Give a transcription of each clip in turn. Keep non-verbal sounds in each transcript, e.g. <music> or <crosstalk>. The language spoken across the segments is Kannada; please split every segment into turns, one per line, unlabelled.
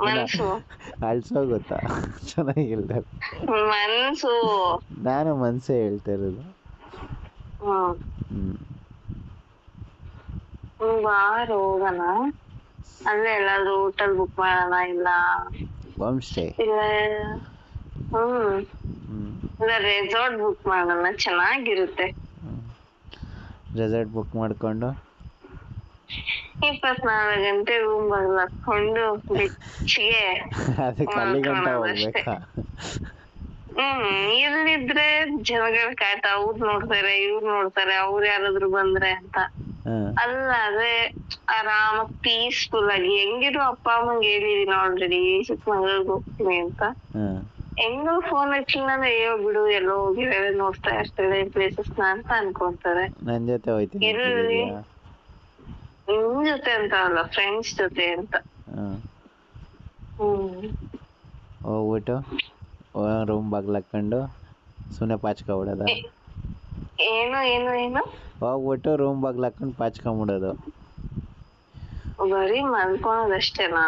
ಮನ್ಸು.
ಅಳ್ಸೋ ಗೊತ್ತಾ? ಚೆನ್ನಾಗಿಲ್ಲ.
ಮನ್ಸು.
ನಾನು ಮನ್ಸೇ ಹೇಳ್ತಾ ಇರೋದು
ಬಾರ್ ಹೋಗೋಣ. ಅಲ್ಲೇ ಎಲ್ಲಾದ್ರೂ ಹೋಟೆಲ್ ಬುಕ್ ಮಾಡೋಣ ಇಲ್ಲ?
ಹೋಮ್ ಸ್ಟೇ
ಇಲ್ಲ. ಹ್ಮ್. ಇಲ್ಲ ರೆಸಾರ್ಟ್ ಬುಕ್ ಮಾಡೋಣ. ಚೆನ್ನಾಗಿರುತ್ತೆ.
ರೆಸಾರ್ಟ್ ಬುಕ್ ಮಾಡ್ಕೊಂಡು
ಇಪ್ಪತ್ನಾಲ್ಕು ಗಂಟೆ ರೂಮ್ ಹಾಕೊಂಡು ಬೆಚ್ಚಿಗೆ.
ಹೋಗ್ಬೇಕಾ?
ಹ್ಮ್ ಇಲ್ಲಿದ್ರೆ ಜನಗಳ ಕಾಯ್ತಾ ಅವ್ರ್ ನೋಡ್ತಾರೆ ಇವ್ರು ನೋಡ್ತಾರೆ ಅವ್ರು ಯಾರಾದ್ರೂ ಬಂದ್ರೆ ಅಂತ.
ಅಲ್ಲಾದ್ರೆ
ಅಲ್ಲ ಅದೇ ಆರಾಮಾಗಿ ಪೀಸ್ಫುಲ್ ಆಗಿ ಹೆಂಗಿದ್ರು ಅಪ್ಪ ಅಮ್ಮಂಗೆ ಹೇಳಿದೀನಿ ಆಲ್ರೆಡಿ ಚಿಕ್ಕಮಂಗ್ಳೂರ್ಗೆ ಹೋಗ್ತೀನಿ ಅಂತ. ಹೆಂಗ ಫೋನ್ ಹಚ್ಚಿಲ್ಲ ಅಂದ್ರೆ ಅಯ್ಯೋ ಬಿಡು ಎಲ್ಲೋ ಹೋಗಿದ್ದಾರೆ ನೋಡ್ತಾ ಇರ್ತಾರೆ ಪ್ಲೇಸಸ್ ಅಂತ ಅನ್ಕೊಂತಾರೆ.
ನನ್ ಜೊತೆ ಹೋಯ್ತೀನಿ?
ನಿಮ್ ಜೊತೆ ಅಂತ ಅಲ್ಲ ಫ್ರೆಂಡ್ಸ್ ಜೊತೆ ಅಂತ.
ಹೋಗ್ಬಿಟ್ಟು ರೂಮ್ ಬಾಗ್ಲು ಹಾಕೊಂಡು ಸುಮ್ಮನೆ ಪಾಚ್ಕೊಬಿಡೋದ?
ಏ- ಏನು ಏನು ಏನು?
ಹೋಗ್ಬಿಟ್ಟು ರೂಮ್ ಬಾಗ್ಲು ಹಾಕೊಂಡು ಪಾಚ್ಕೊಂಬಿಡೋದು.
ಬರೀ ಮಲ್ಕೊಳೋದಷ್ಟೇನಾ?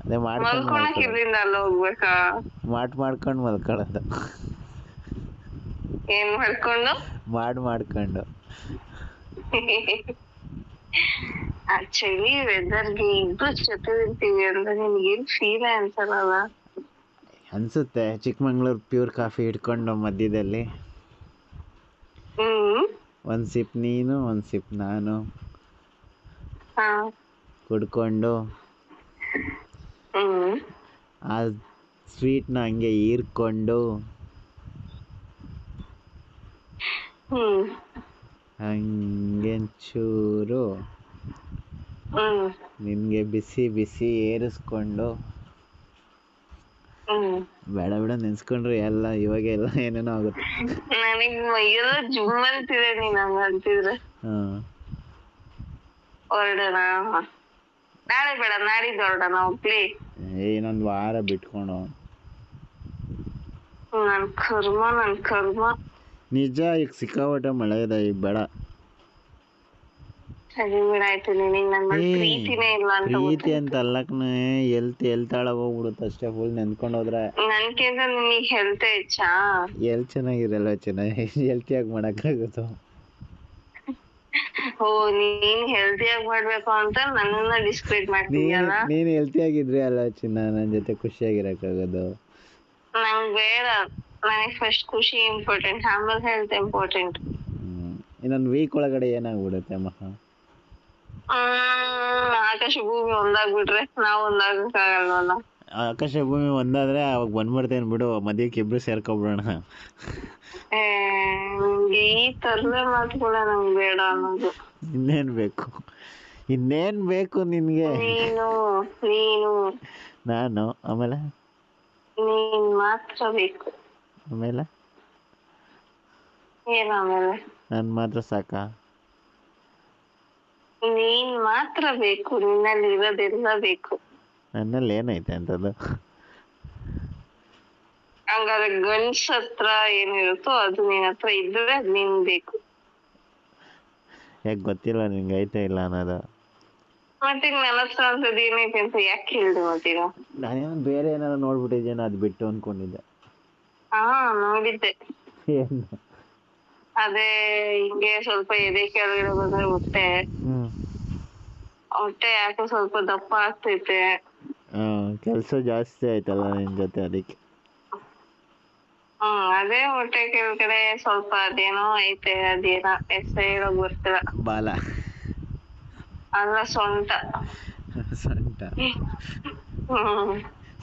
ಅದೇ ಮಾಡ್ಕೊಂಡು.
ಇಲ್ಲಿಂದ ಅಲ್ಲಿ ಹೋಗ್ಬೇಕಾ?
ಮಾಡ್ ಮಾಡ್ಕೊಂಡು ಮಲ್ಕೊಳ್ಳೋದು
ಏನ್ ಮಾಡ್ಕೊಂಡು
ಮಾಡ್ ಮಾಡ್ಕೊಂಡು. <laughs>
ಆಕ್ಚುಲಿ ವೆದರ್ಗೆ ಇಬ್ರು ಜೊತೆ ಇರ್ತೀವಿ ಅಂದ್ರೆ ನಿನ್ಗೇನ್ ಫೀಲ್ ಅನ್ಸಲ್ಲ
ಅನ್ಸುತ್ತೆ ಚಿಕ್ಕಮಂಗ್ಳೂರು ಪ್ಯೂರ್ ಕಾಫಿ ಹಿಡ್ಕೊಂಡು ಮಧ್ಯದಲ್ಲಿ.
ಹ್ಮ್.
ಒಂದು ಸಿಪ್ ನೀನು ಒಂದ್ ಸಿಪ್ ನಾನು.
ಹಾ.
ಕುಡ್ಕೊಂಡು.
ಹ್ಮ್.
ಆ ಸ್ವೀಟ್ನ ಹಂಗೆ ಹೀರ್ಕೊಂಡು.
ಹ್ಮ್.
ನಿಮಗೆ ಬಿಸಿ ಬಿಸಿ ಏರಿಸ್ಕೊಂಡು? ಬೇಡ ಬೇಡ ನೆನ್ಸ್ಕೊಂಡ್ರೆ ಎಲ್ಲ ಇವಾಗ ಎಲ್ಲ ಏನೇನೋ ಆಗುತ್ತೆ.
ನನಗ್ ಮೈಯೆಲ್ಲ ಜುಮ್ ಅಂತಿದೆ ನೀನ್ ಹಂಗ ಅಂತಿದ್ರೆ. ಹೊರಡೋಣ. ನಾಳೆ ಬೇಡ ನಾಡಿದ್ದು ಹೊರಡೋಣ ಹೋಗ್ಲಿ
ಏನೊಂದ್ ವಾರ ಬಿಟ್ಕೊಂಡು.
ನನ್ ಕರ್ಮ ನನ್ ಕರ್ಮ.
ನಿಜ ಈಗ ಸಿಕ್ಕಾಪಟ್ಟೆ ಮಳೆ ಇದೆ ಈಗ ಬೇಡ.
ನನ್
ಪ್ರೀತಿ. ಅಂತ ಅಲ್ಲಕ್ನೆ ಎಲ್ತ್ ಎಲ್ತಾಳಾಗ ಹೋಗ್ಬಿಡುತ್ತೆ ಅಷ್ಟೇ ಫುಲ್ ನೆನ್ಕೊಂಡು ಹೋದ್ರೆ.
ನನ್ಕಿಂತ ನಿನಗ್ ಹೆಲ್ತ್ ಹೆಚ್ಚಾ?
ಎಲ್ ಚೆನ್ನಾಗಿರಲ್ಲ ಚೆನ್ನಾಗಿ ಹೆಲ್ತಿಯಾಗಿ ಆಗಿ
ಓ ನೀನ್ ಹೆಲ್ತಿಯಾಗಿ ಮಾಡ್ಬೇಕು ಅಂತ ನನ್ನನ್ನ ಡಿಸ್ಕ್ರೈಬ್
ನೀನು
ಮಾಡ್ತಿದ್ಯಲ್ಲ
ನೀನು ಹೆಲ್ತಿಯಾಗಿದ್ರೆ ಅಲ್ಲ ಚಿನ್ನ ನನ್ನ ಜೊತೆ ಖುಷಿಯಾಗಿರಕ್ಕಾಗೋದು.
ನಂಗ್ ಬೇಡ. ನನಗ್ ಫಸ್ಟ್ ಖುಷಿ ಇಂಪಾರ್ಟೆಂಟ್ ಆಮೇಲೆ ಹೆಲ್ತ್ ಇಂಪಾರ್ಟೆಂಟ್.
ಇನ್ನೊಂದು ವೀಕ್ ಒಳಗಡೆ ಏನಾಗ್ಬಿಡುತ್ತೆ
ಅಮ್ಮ? ಆಕಾಶ ಭೂಮಿ ಒಂದಾಗ್ಬಿಟ್ರೆ ನಾವ್ ಒಂದಾಗಕ್ಕಾಗಲ್ವಲ್ಲ.
ಆಕಾಶ ಭೂಮಿ ಒಂದಾದ್ರೆ ಅವಾಗ ಬಂದ್ಬಿಡ್ತೇನೆ ಬಿಡು ಮದ್ಯಕ್ಕೆ ಇಬ್ರು ಸೇರ್ಕೊಬಿಡೋಣ.
ಈ ತರದ ಮಾತುಗಳ ನಂಗ್ ಬೇಡ ಅನ್ನೋದು.
ಇನ್ನೇನು ಬೇಕು? ಇನ್ನೇನು ಬೇಕು ನಿನಗೆ?
ನೀನು ನೀನು.
ನಾನು ಆಮೇಲೆ?
ನೀನ್ ಮಾತ್ರ ಬೇಕು.
ಆಮೇಲೆ?
ಏನ್ ಆಮೇಲೆ?
ನಾನು ಮಾತ್ರ ಸಾಕಾ?
ನೀನ್ ಮಾತ್ರ ಬೇಕು ನಿನ್ನಲ್ಲಿ ಇರೋದೆಲ್ಲ ಬೇಕು.
ನನ್ನಲ್ಲಿ ಏನೈತೆ ಅಂತದ್ದು?
ಹಂಗಾದ್ರೆ ಗಂಡ್ಸ್ ಹತ್ರ ಏನಿರುತ್ತೋ ಅದು ನಿನ್ ಹತ್ರ ಇದ್ರೆ ಅದ್ ನಿನ್ ಬೇಕು.
ಯಾಕೆ ಗೊತ್ತಿಲ್ಲ ನಿಂಗೆ ಐತೆ ಇಲ್ಲ ಅನ್ನೋದು.
ಮತ್ತೆ ನನ್ನ ಹತ್ರ ಅಂತದ್ದು ಏನೈತೆ ಅಂತ ಯಾಕೆ ಹೇಳಿದ್ರು ಮತ್ತೀಗ
ನಾನೇನೋ ಬೇರೆ ಏನಾರು ನೋಡ್ಬಿಟ್ಟಿದ್ದೇನೋ ಅದು ಬಿಟ್ಟು ಅನ್ಕೊಂಡಿದ್ದೆ
ಹಾ ನೋಡಿದ್ದೆ.
ಏನು?
ಅದೇ ಹಿಂಗೆ ಸ್ವಲ್ಪ ಎದೆ ಕೆಳಗಡೆ ಬಂದ್ರೆ ಹೊಟ್ಟೆ. ಹೊಟ್ಟೆ ಯಾಕೋ ಸ್ವಲ್ಪ ದಪ್ಪ ಆಗ್ತೈತೆ.
ಹಾಂ ಕೆಲಸ ಜಾಸ್ತಿ ಆಯ್ತಲ್ಲ ನಿನ್ ಜೊತೆ ಅದಕ್ಕೆ?
ಹ್ಮ್ ಅದೇ ಹೊಟ್ಟೆ ಕೆಳಗಡೆ ಸ್ವಲ್ಪ ಅದೇನೋ ಐತೆ ಅದೇನೋ ಹೆಸ್ರು ಹೇಳೋಕ್ ಬರ್ತಿಲ್ಲ
ಬಾಲ.
ಅಲ್ಲ ಸೊಂಟ.
ಸೊಂಟ.
ಹ್ಮ್.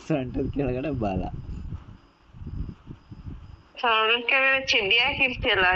ಸೊಂಟದ ಕೆಳಗಡೆ ಬಾಲ.
ಸೊಂಟದ ಕೆಳಗಡೆ ಚಿಡ್ಡಿ ಹಾಕಿರ್ತಿಯಲ್ಲ